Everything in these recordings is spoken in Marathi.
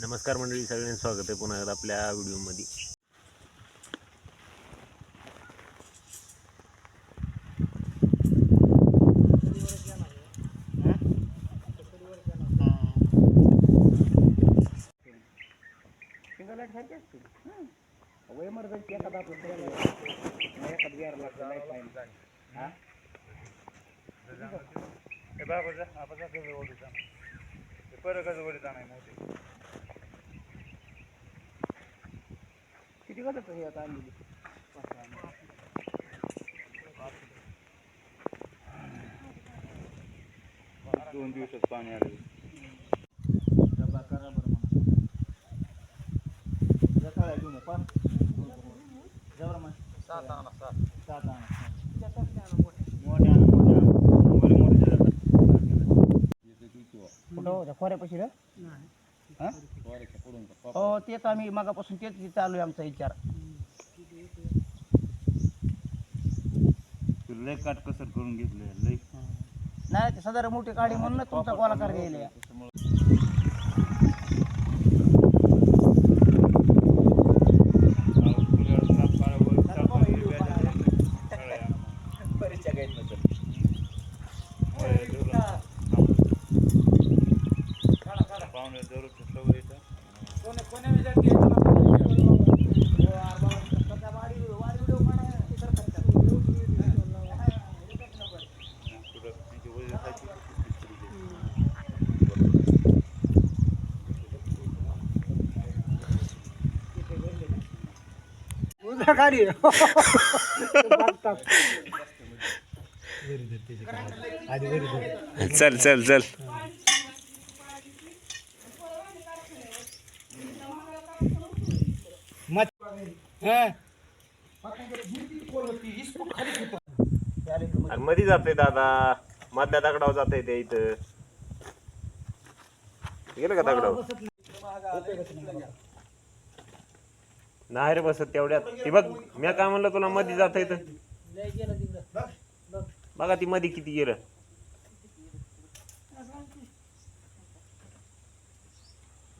नमस्कार मंडळी सगळ्यांचं स्वागत आहे पुन्हा एकदा आपल्या व्हिडिओमध्ये. किती वाजत हे आता आणलेली दोन दिवसात पाणी आलं डबा करा बरं म्हणा जसाळ्या घेऊन ये, पाच जवळ मग सात आणा सात सात आणा मोठ्या मोठ्या मोठे मोठे जातात कुठं होत्या खोऱ्यापाशी रे हा? पडून हो? तेच आम्ही मागापासून तेच चालू आहे आमचा विचार. लय काटकसर करून घेतलं लय. नाही ते साधारण मोठी गाडी म्हणूनच तुमचा गोलाकार गेले चल चल चल. अरे मध्ये जाते दादा. मधल्या दगडावर जाते ते इथं. गेलं का दगडावर? नाही रे बसत तेवढ्यात. ती बघ मी काय म्हणलं तुला मध्ये जाता येतं. बघा ती मध्ये किती गेलं.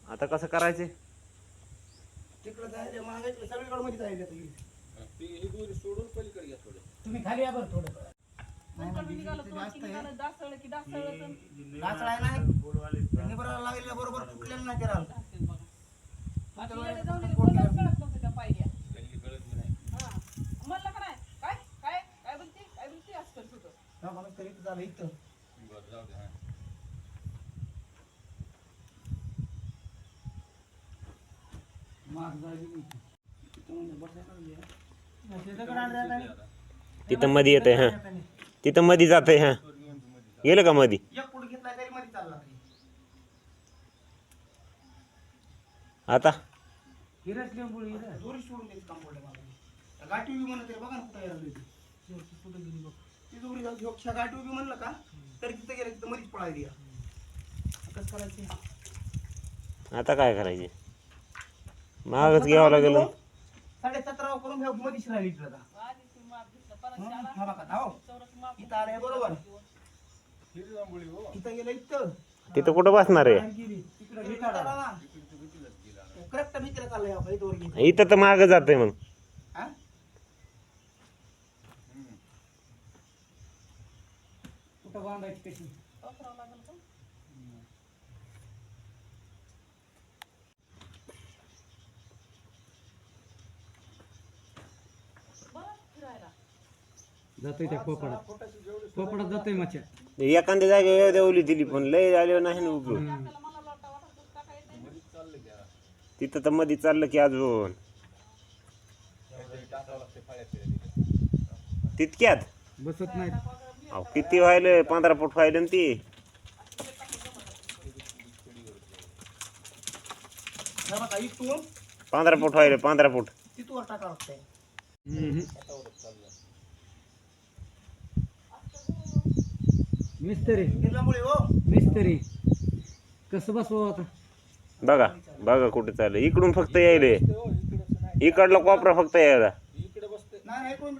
आता कसं करायचे? तुम्ही खाली या बरं थोडं. नाही, म्हणजे बरोबर फुटलेलं नाही ते रान. हा, माग इथं. इथं म्हणजे बसायला लागली आहे. नाही, ते दगड आणले आता नाही. तिथं मध्ये येते हा तिथं मध्ये जाते हा गेलं का मध्ये एक पुढे घेतला तरी मध्ये चालला तरी. आता दोरी सोडून द्यायचं काम पडलं मला. त्या गाठी तरी बघा ना कुठं ती. ह्यो गाठी उभी म्हणलं का तरी तिथं गेलं तिथं मध्येच पळायली. कसं करायचं आता काय करायचे मागच घ्यावं लागेल साडे सतरा करून घ्या मध्येच राहिली आता. हं, हा बघा, हा हो. इथं आलंय बरोबर इथं गेलं इथं तिथं कुठं बसणार आहे तिकडं. करेक्ट चाललंय आपण इथं वर. इथं तर माग जाते मग कुठं बांधायची कशी? जातोय त्या पोपडात पोपडात जातोय मच्छा एखाद्या जागेवर देवली दिली पण. लय झाल्यावर नाही ना उपयोग तिथं तर मध्ये चाललं की अजून. तितक्यात? बसत नाहीत. अहो किती व्हायलं? पंधरा फूट व्हायलं ना ती. पंधरा फूट व्हायलं पंधरा फूट. मिस्त्री. हो. मिस्त्री. कसं बसवा आता? बघा बघा कुठे चाललं इकडून फक्त यायले. इकडला कोपरा फक्त यायला. नाही नाही कोणी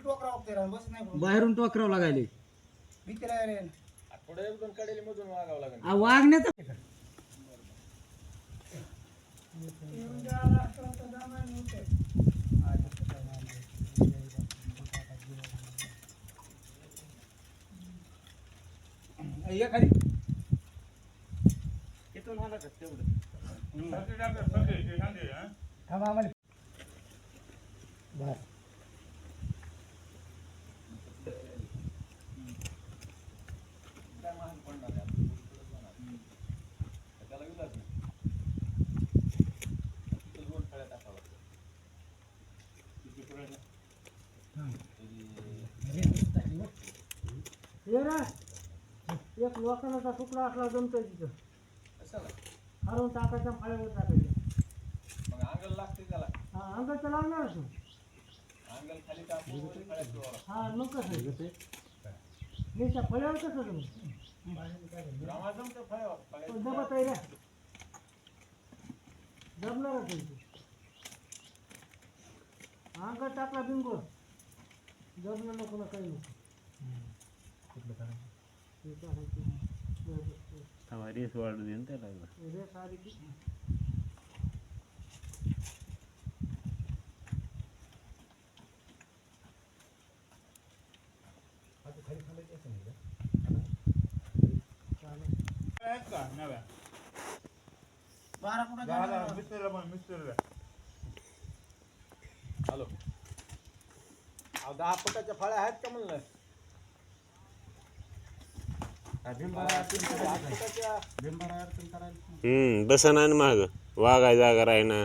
बस नाही कोणी. बाहेरून टोकरावं लागायले भीतीला आहे रे. आ, वागण्याचा. ये खाली. इथून आला का तेवढं? थांबा आम्हाला एक लोखंडाचा तुकडा असला जमतोय तिथं. हरवून टाकायचा फाळ्यावर टाकायचं. हा अंगाचं लागणारच ना हा मग कसं? मीच्या फळ्यावर कसं तुम्ही दबत आहे ना दबणारच आहे ते. अंगात टाकला बिंगो दबलं नको ना काही नको ते काय आहे ते. बरं, बरं. थांबा, रेस वाढू दे ना त्याला रेस आली की बारा कुठं गेला? दहा फुटाच्या फळ्या आहेत का म्हणलं हम्म बसा ना महाग वागाय जागा राही ना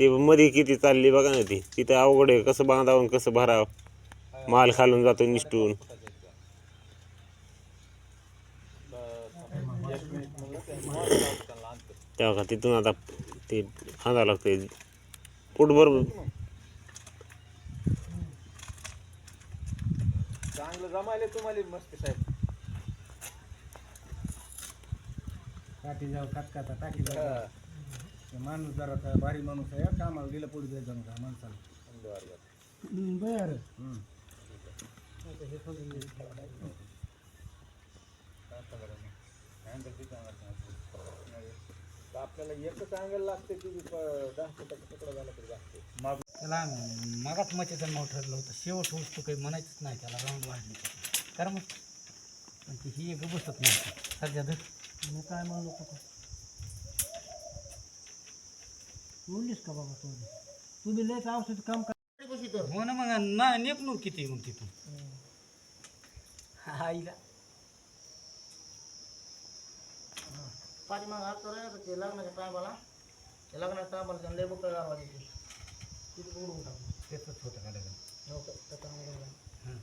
ते मध्ये किती चालली बघा ना ती. तिथं अवघड आहे. कसं बांधावं कसं भरावं. माल खालून जातो निष्ठून. तेव्हा का तिथून आता ते खांदा लागते पोटभर चांगलं जमायला तुम्हाला मस्त साहेब. काठी जाऊ काटकाचा टाकी जाऊ. ते माणूस जरा का भारी माणूस आहे कामाला दिलं पुढे द्यायचं नका माणसाला. बर आपल्याला एकच अँगल लागते की दहा फुटाचा तुकडा झाला तरी लागते. त्याला मगाच मच्छीचं नाव ठरलं होतं. शेवट होत तो काही म्हणायचंच नाही त्याला राऊंड वाढली कारण मग? पण ती ही एक बसत नाही. सध्या धर. मी काय म्हणलो होतो बोललीस का बाबा तू? तुम्ही लयच औषध काम कर. हो ना मग ना नेपणूक किती मग तिथून? आईला. पाठीमाग हात करायचं ते लग्नाच्या टायमाला. ते लग्नाच्या टायमाला त्यांना लय बुकं गावा तिथे टाकू. तेच होतं का लग्न हो का? त्याच्यामुळे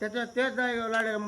त्याच्या त्याच जागेवर लाडायला